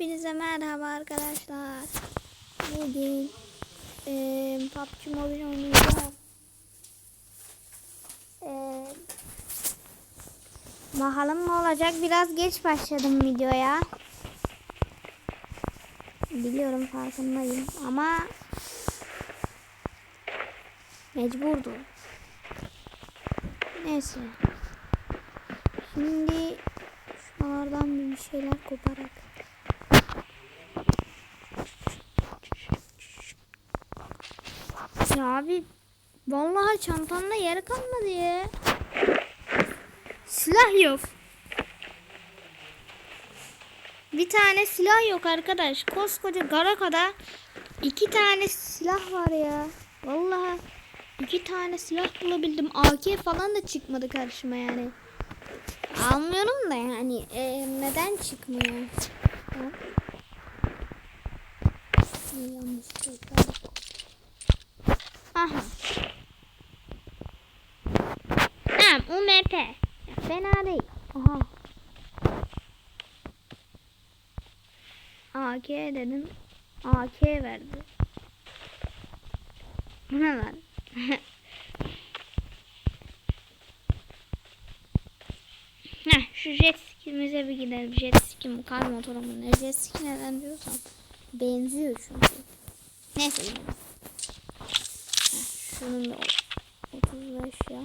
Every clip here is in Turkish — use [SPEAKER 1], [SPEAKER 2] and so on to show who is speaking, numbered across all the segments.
[SPEAKER 1] Hepinize merhaba arkadaşlar. Bugün eee PUBG Mobile oynayacağım. Eee bakalım ne olacak. Biraz geç başladım videoya. Biliyorum farkındayım ama mecburdu. Neyse. Şimdi şuralardan bir şeyler koparak. Abi vallahi çantamda yer kalmadı ya. Silah yok. Bir tane silah yok arkadaş. Koskoca Garaka'da iki tane silah var ya. Vallahi iki tane silah bulabildim. AK falan da çıkmadı karşıma yani. Almıyorum da yani e, neden çıkmıyor? Ha? Yanlış tekrar. Aha. Tamam UMP. Fena değil. Aha. AK dedim. AK verdi. Bu ne lan? Heh, şu jet skimize bir gidelim. Jet ski mi? Kar motoru mu? Ne jet ski neden diyorsam. Benziyor çünkü. Neyse gidelim. Şunun da o- 35 ya.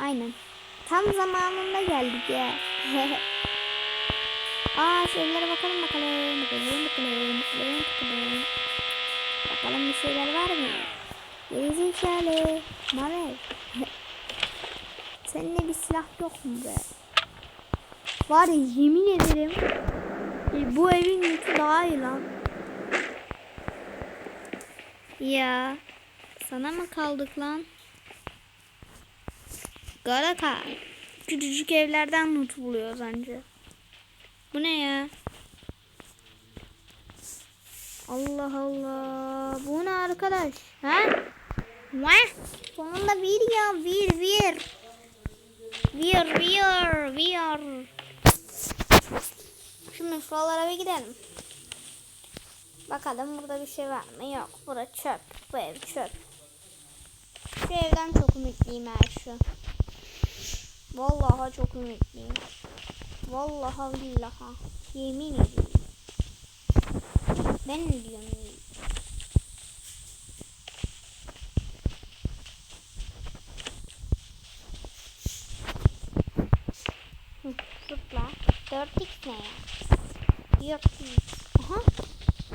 [SPEAKER 1] Aynen. Tam zamanında geldik ya. Aa şeylere bakalım bakalım. Bakalım bakalım. Bakalım bakalım. Bakalım bir şeyler var mı? Gerizekalı. Naber? Seninle bir silah yok mu be? Var ya yemin ederim e, bu evin yükü daha iyi lan. Ya sana mı kaldık lan? Garaka. Küçücük evlerden loot buluyoruz anca. Bu ne ya? Allah Allah. Bu ne arkadaş? Ha? Ne? Sonunda bir ya bir bir. Bir bir bir. Şimdi şuralara bir gidelim. Bakalım burada bir şey var mı? Yok. Bura çöp. Bu ev çöp. Şu evden çok ümitliyim her şu. Vallahi çok ümitliyim. Vallahi billaha. Yemin ediyorum. Ben ne diyorum? Zıpla. 4x ne ya? 4x. Aha.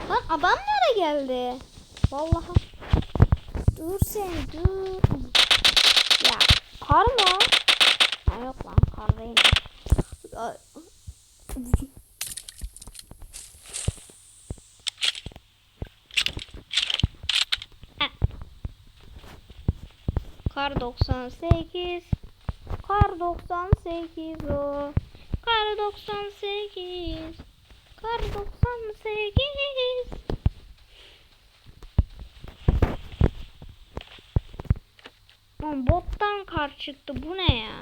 [SPEAKER 1] Lan adam nereye geldi? Vallahi. Dur sen dur. Ya kar mı? Ha, yok lan kar değil. Kar 98 Kar 98 o Kar 98 Kar 98 Lan bottan kar çıktı bu ne ya?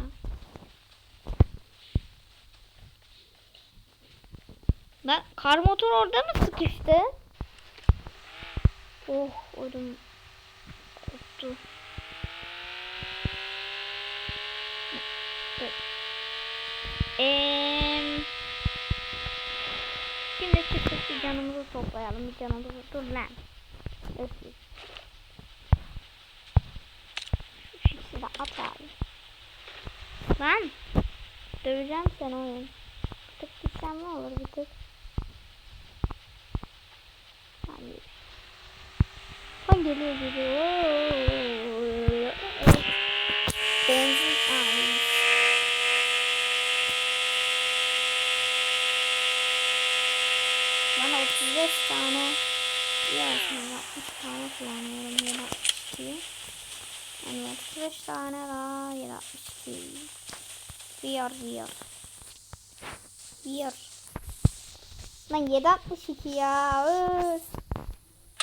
[SPEAKER 1] Lan kar motor orada mı sıkıştı? Oh ödüm koptu. Eee, şimdi çıktık bir canımızı toplayalım. Bir canımızı dur lan. Öf. Şu şişi de at abi. Lan. Döveceğim seni oyun. Bir tık gitsem ne olur bir tık. Hayır. Ha geliyor geliyor. Benzin ay. Bana 35 tane ya şimdi 60 tane kullanıyorum ya da 62. Yani 35 tane daha ya da 62. Bir bir. Bir. Lan 762 ya. Öf.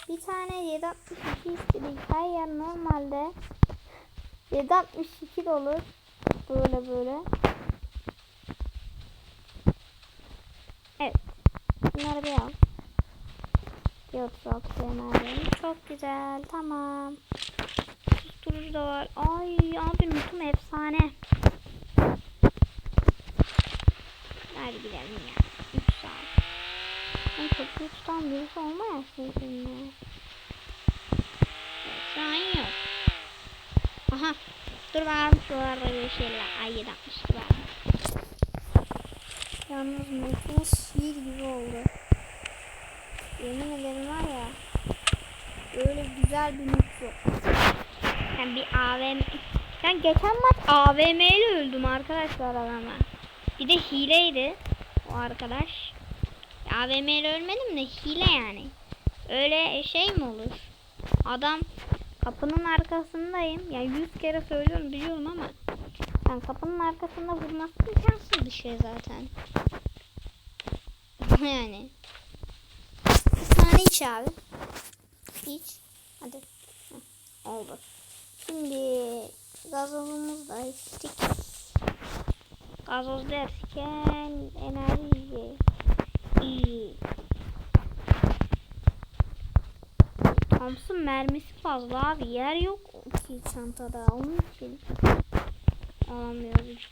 [SPEAKER 1] Bir tane 762 istedik. Her yer normalde 762 de olur. Böyle böyle. Evet. Bunları bir al. 36 verdim. Çok güzel. Tamam. Da var. Ay abi notum efsane. Hadi gidelim ya. 3 saat. Ben köprüyü tutan birisi olmayasın. Şu an yok. Aha. Dur bakalım şuralarda bir şeyler. Ay 762 var. Yalnız notumuz şiir gibi oldu. Yemin ederim var ya. Böyle güzel bir yok. Yani bir AVM. Yani geçen maç AVM ile öldüm arkadaşlar adama. Bir de hileydi o arkadaş. AVM ile ölmedim de hile yani. Öyle şey mi olur? Adam kapının arkasındayım. Ya yüz kere söylüyorum biliyorum ama ben kapının arkasında vurması imkansız bir şey zaten. yani. Bir tane iç abi. İç. Hadi. Heh, oldu. Şimdi gazozumuzu da içtik. Gazoz derken enerji. İyi. Thompson mermisi fazla abi. Yer yok ki çantada. Onun için alamıyoruz.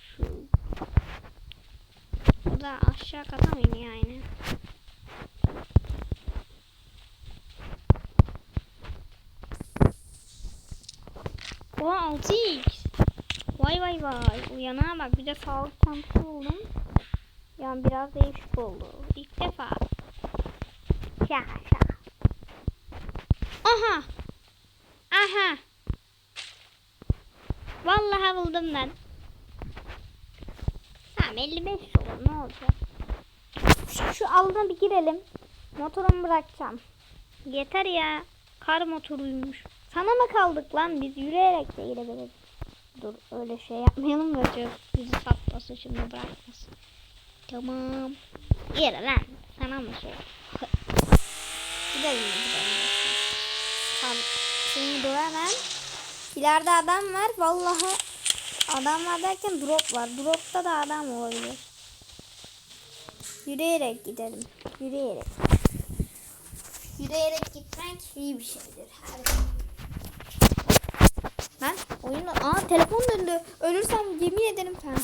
[SPEAKER 1] Bu da aşağı kata yani? Oha 6x. Vay vay vay. Uyanağa bak. Bir de sağlık çantası buldum. Yani biraz değişik oldu. İlk defa. Şaka şaka. Aha. Aha. Vallahi buldum ben. Tamam 55 olur ne olacak. Şu alına bir girelim. Motorumu bırakacağım. Yeter ya. Kar motoruymuş. Sana mı kaldık lan biz yürüyerek de gidebiliriz. Dur öyle şey yapmayalım da bizi satmasın şimdi bırakmasın. Tamam. Yere lan. Sana mı şey? gidelim gidelim. Tamam. Seni dövemem. İleride adam var. Vallahi adam var derken drop var. Dropta da adam olabilir. Yürüyerek gidelim. Yürüyerek. Yürüyerek gitmek iyi bir şeydir. Her. Ben oyunda... Aa telefon döndü. Ölürsem yemin ederim ben.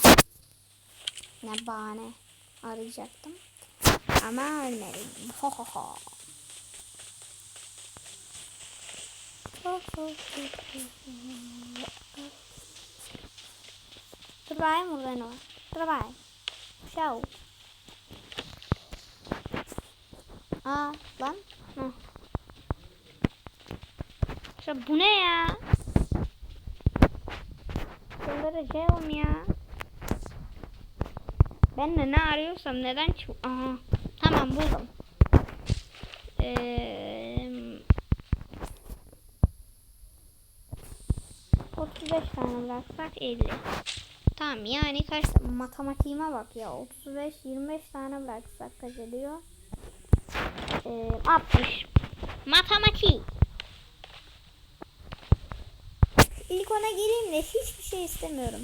[SPEAKER 1] Ne bahane. Arayacaktım. Ama ölmedim. Ho ho ho. Var. Dur bakayım. Şov. Aa lan. Hı. İşte bu ne ya? Çıldıracağım ya. Ben de ne arıyorsam neden çık... Aha. Tamam buldum. Eee... 35 tane bıraksak 50. Tamam yani kaç matematiğime bak ya 35 25 tane bıraksak kaç ediyor? Ee, 60. Matematik. İlk ona gireyim de hiçbir şey istemiyorum.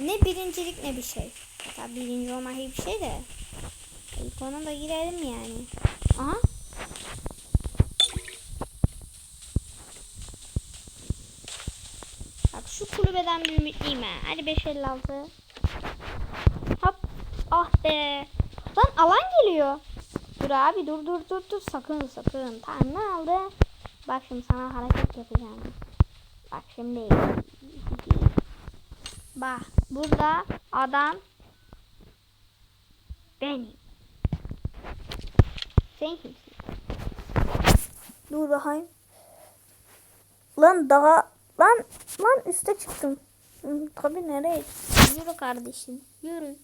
[SPEAKER 1] Ne birincilik ne bir şey. Hatta birinci olmak iyi bir şey de. İlk ona da girelim yani. Aha. Bak şu kulübeden bir ümitliyim ha. Hadi 556. Hop. Ah be. Lan alan geliyor. Dur abi dur dur dur dur. Sakın sakın. Tamam ne aldı? Bak şimdi sana hareket yapacağım. Bak şimdi. Bak burada adam benim. Sen kimsin? Dur bakayım. Lan daha lan lan üste çıktım. Tabii nereye? Yürü kardeşim. Yürü.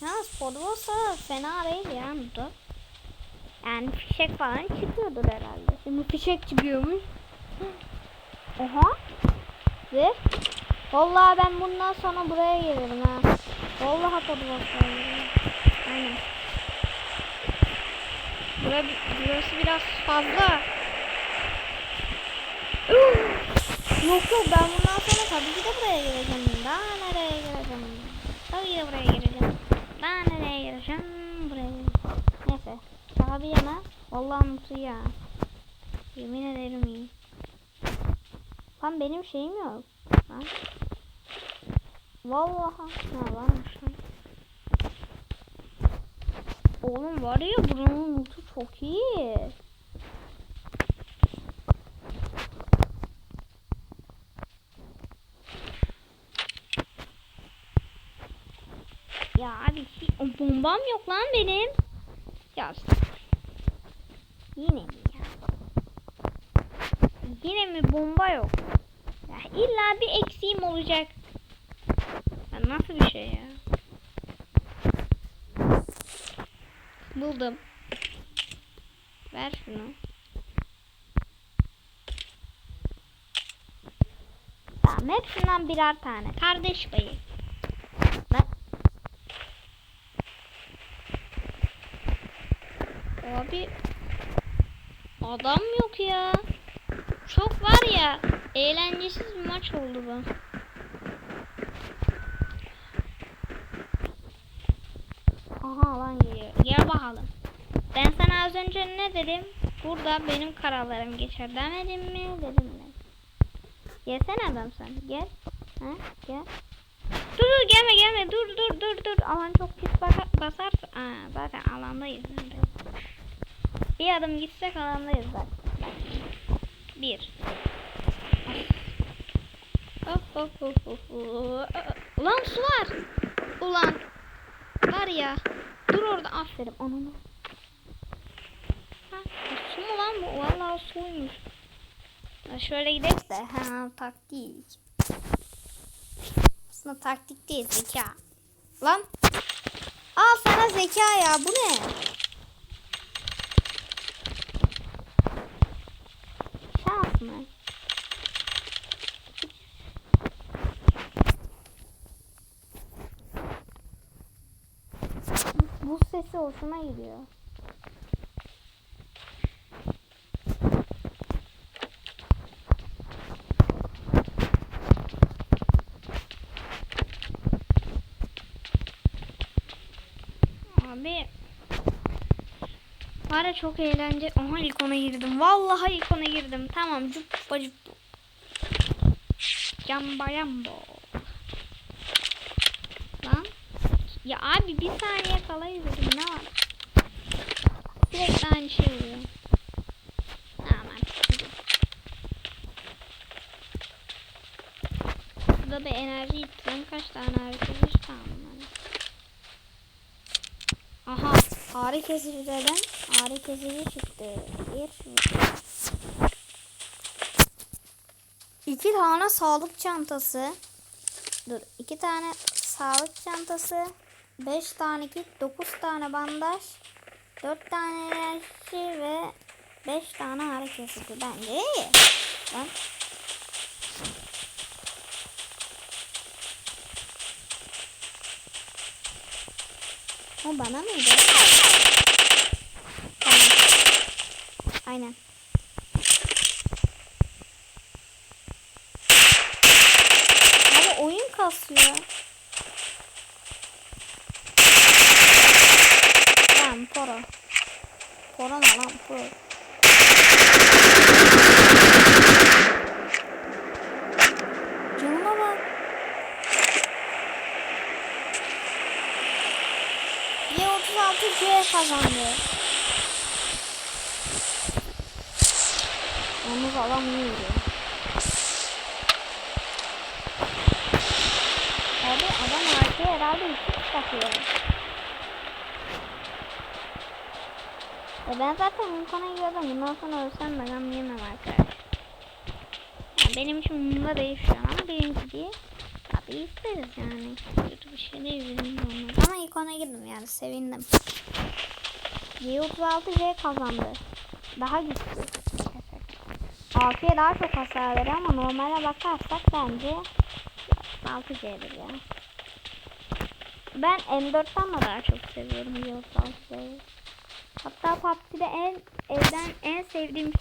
[SPEAKER 1] Ya Podvos'a fena değil ya da. Yani fişek falan çıkmıyordur herhalde. Şimdi fişek çıkıyormuş. Oha. Ve vallahi ben bundan sonra buraya gelirim ha. Vallahi tadı bakalım. Aynen. Bura, burası biraz fazla. yok yok ben bundan sonra tabii ki de buraya geleceğim. Daha nereye geleceğim? Tabii ki de buraya geleceğim. Daha nereye geleceğim? Buraya geleceğim. Neyse. Abi yana. Vallahi mutlu ya. Yemin ederim iyi. Lan benim şeyim yok. Lan. Vallahi. Ne varmış lan. Oğlum var ya buranın mutu çok iyi. Ya abi hi- o bombam yok lan benim. Ya yine mi ya? Yine mi bomba yok? Ya illa bir eksiğim olacak. Ya nasıl bir şey ya? Buldum. Ver şunu. Tamam hepsinden birer tane. Kardeş payı. Abi adam yok ya. Çok var ya eğlencesiz bir maç oldu bu. Aha lan geliyor. Gel bakalım. Ben sana az önce ne dedim? Burada benim kararlarım geçer demedim mi? Dedim mi? Gelsene adam sen. Gel. Ha? Gel. Dur dur gelme gelme. Dur dur dur dur. Alan çok pis baka- basarsa. Aa, zaten alandayız. Neredeyiz? Bir adım gitsek alandayız bak. Bir. Hop hop hop hop. Ulan su var. Ulan. Var ya. Dur orada aferin ananı. Ha, su mu lan bu? Vallahi suymuş. Şöyle gidelim de. Ha taktik. Aslında taktik değil zeka. Lan. Al sana zeka ya bu ne? Mı? Bu sesi hoşuma gidiyor. Abi Var ya çok eğlenceli. Aha ilk ona girdim. Vallahi ilk ona girdim. Tamam cuppa cuppa. Jamba jambo. Lan. Ya abi bir saniye kala izledim. Ne var? Sürekli aynı şey oluyor. Artık. Burada bir enerji ittireyim. Kaç tane hareket tamam. Aha ağrı kesiciden ağrı kesici çıktı. Bir İki tane sağlık çantası. Dur iki tane sağlık çantası. Beş tane kit. Dokuz tane bandaj. Dört tane enerji ve beş tane ağrı kesici. Bence iyi. Lan. O bana mıydı? Aynen. Abi oyun kasıyor. Tamam poro. Poro ne lan poro. Canıma bak. Y36C kazandı. Adam iyi yürüyor. Abi adam arkaya herhalde iki takıyor. E ben zaten imkana giriyordum. Bundan sonra ölsem de gam yemem arkadaş. Ya benim için umurumda değil şu an ama birinci diye. Tabii isteriz yani. Kötü bir şey değil de olmaz. Ama ilk ona girdim yani sevindim. Y36C kazandı. Daha güçlü. AK'ye daha çok hasar veriyor ama normale bakarsak bence 6C'dir ya. Ben M4'ten de daha çok seviyorum Y36C'yi. Hatta PUBG'de en evden en sevdiğim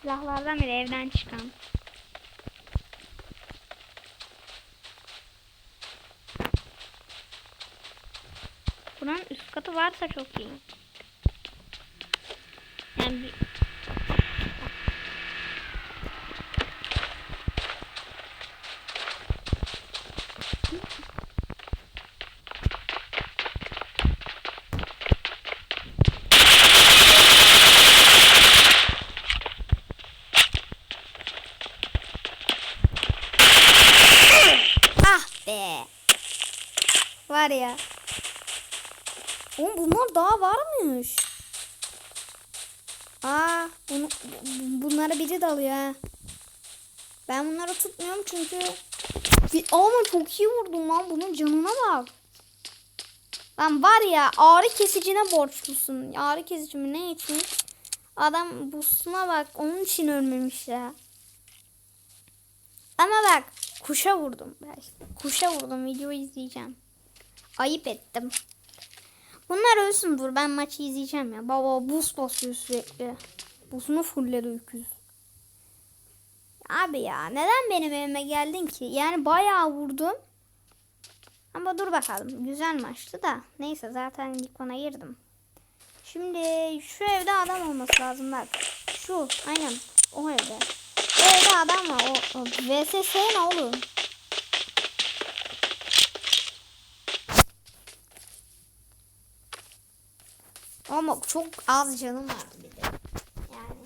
[SPEAKER 1] silahlardan biri evden çıkan. Buranın üst katı varsa çok iyi. Yani bir... Ah be. Var ya. Oğlum bunlar daha varmış. Aa, bunu, bu- bunlara biri dalıyor ha. Ben bunları tutmuyorum çünkü ama çok iyi vurdum lan bunun canına bak. Lan var ya ağrı kesicine borçlusun. Ağrı kesici mi ne için? Adam busuna bak onun için ölmemiş ya. Ama bak kuşa vurdum. Kuşa vurdum videoyu izleyeceğim. Ayıp ettim. Bunlar ölsün dur ben maçı izleyeceğim ya. Baba buz basıyor sürekli. Buzunu fulledi öküz. Abi ya neden benim evime geldin ki? Yani bayağı vurdum. Ama dur bakalım. Güzel maçtı da. Neyse zaten ilk ona girdim. Şimdi şu evde adam olması lazım bak. Şu aynen o evde. O evde adam var. O, o VSS ne oğlum? Ama çok az canım var bir de. Yani.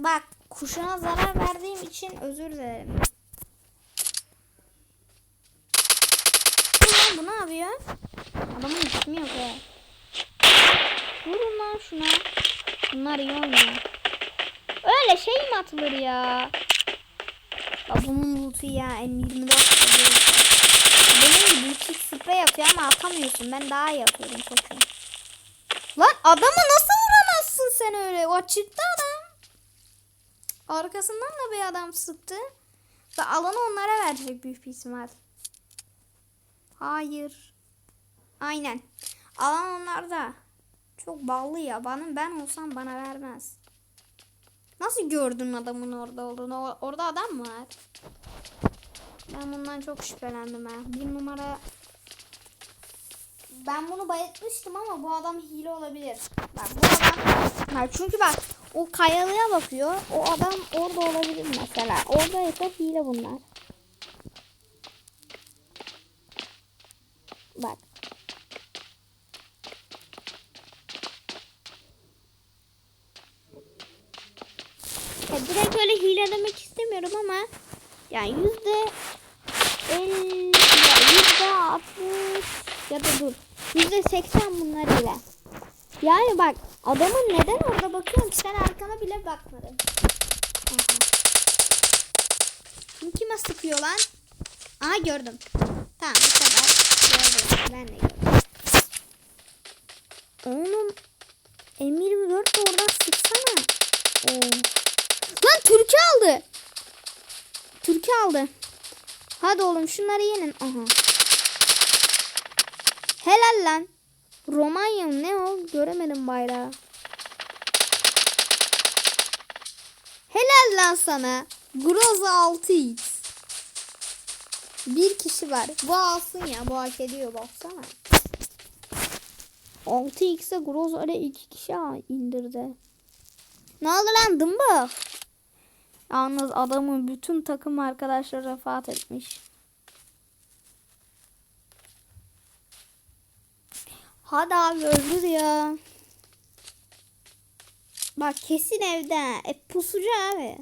[SPEAKER 1] Bak kuşuna zarar verdiğim için özür dilerim. Bu ne yapıyor? Adamın ismi yok he. Vurun lan şuna. Bunlar iyi oynuyor. Öyle şey mi atılır ya? Ya bunun loot'u ya M24 oluyor. Benim gibi küçük sprey atıyor ama atamıyorsun. Ben daha iyi atıyorum koçum. Lan adamı nasıl vuramazsın sen öyle? O çıktı adam. Arkasından da bir adam sıktı. Ve alanı onlara verecek büyük bir ihtimal. Hayır. Aynen. Alan onlarda. Çok ballı ya. Bana, ben olsam bana vermez. Nasıl gördün adamın orada olduğunu? Orada adam mı var? Ben bundan çok şüphelendim ha. Bir numara... Ben bunu bayıltmıştım ama bu adam hile olabilir. Bak bu adam... Çünkü bak o kayalığa bakıyor. O adam orada olabilir mesela. Orada ise hile bunlar. Bak. Ya direkt öyle hile demek istemiyorum ama yani yüzde elli ya yüzde altmış ya da dur yüzde seksen bunlar ile. Yani bak adamın neden orada bakıyorum sen arkana bile bakmadın. Aha. Şimdi kime sıkıyor lan? Aha gördüm. Tamam bu kadar. Gördüm. Ben de gördüm. Oğlum M24 de oradan sıksana. Oo. Lan Türk'ü aldı. Türk'ü aldı. Hadi oğlum şunları yenin. Aha. Helal lan. Romanya mı? ne o? Göremedim bayrağı. Helal lan sana. Groza 6x. Bir kişi var. Bu alsın ya. Bu hak ediyor baksana. 6x'e Groza ile iki kişi indirdi. Ne oldu lan dımbık? Yalnız adamın bütün takım arkadaşları vefat etmiş. Hadi abi öldür ya. Bak kesin evde. E pusucu abi.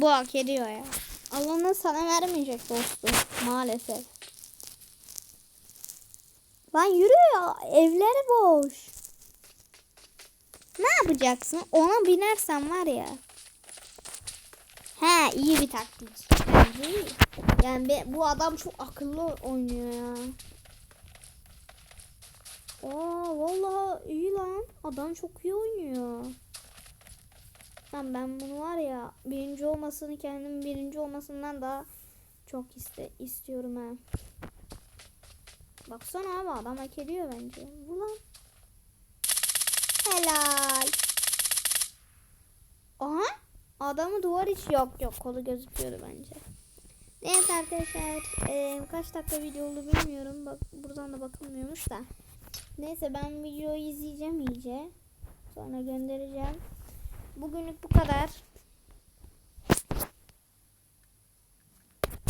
[SPEAKER 1] Bu hak ediyor ya. Alanı sana vermeyecek dostum. Maalesef. Lan yürü ya. Evleri boş. Ne yapacaksın? Ona binersen var ya. He iyi bir taktik. Bence. Yani be- bu adam çok akıllı oynuyor ya. Oo vallahi iyi lan. Adam çok iyi oynuyor. Lan ben bunu var ya birinci olmasını kendim birinci olmasından daha çok iste istiyorum ha. Baksana abi adam hak ediyor bence. Bu lan. Helal. Aha. Adamı duvar içi yok yok kolu gözüküyordu bence. Neyse arkadaşlar eee, kaç dakika video oldu bilmiyorum. Bak buradan da bakılmıyormuş da. Neyse ben videoyu izleyeceğim iyice. Sonra göndereceğim. Bugünlük bu kadar.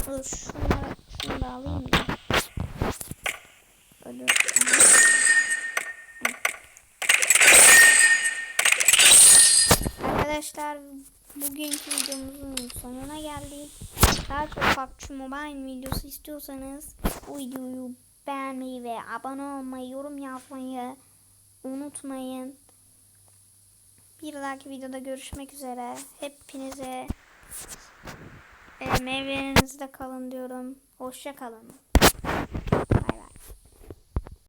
[SPEAKER 1] Dur şunu, şunu da alayım da. Böyle. Arkadaşlar bugünkü videomuzun sonuna geldik. Daha çok PUBG Mobile videosu istiyorsanız bu videoyu beğenmeyi ve abone olmayı, yorum yazmayı unutmayın. Bir dahaki videoda görüşmek üzere. Hepinize e, meyvelerinizde kalın diyorum. Hoşça kalın.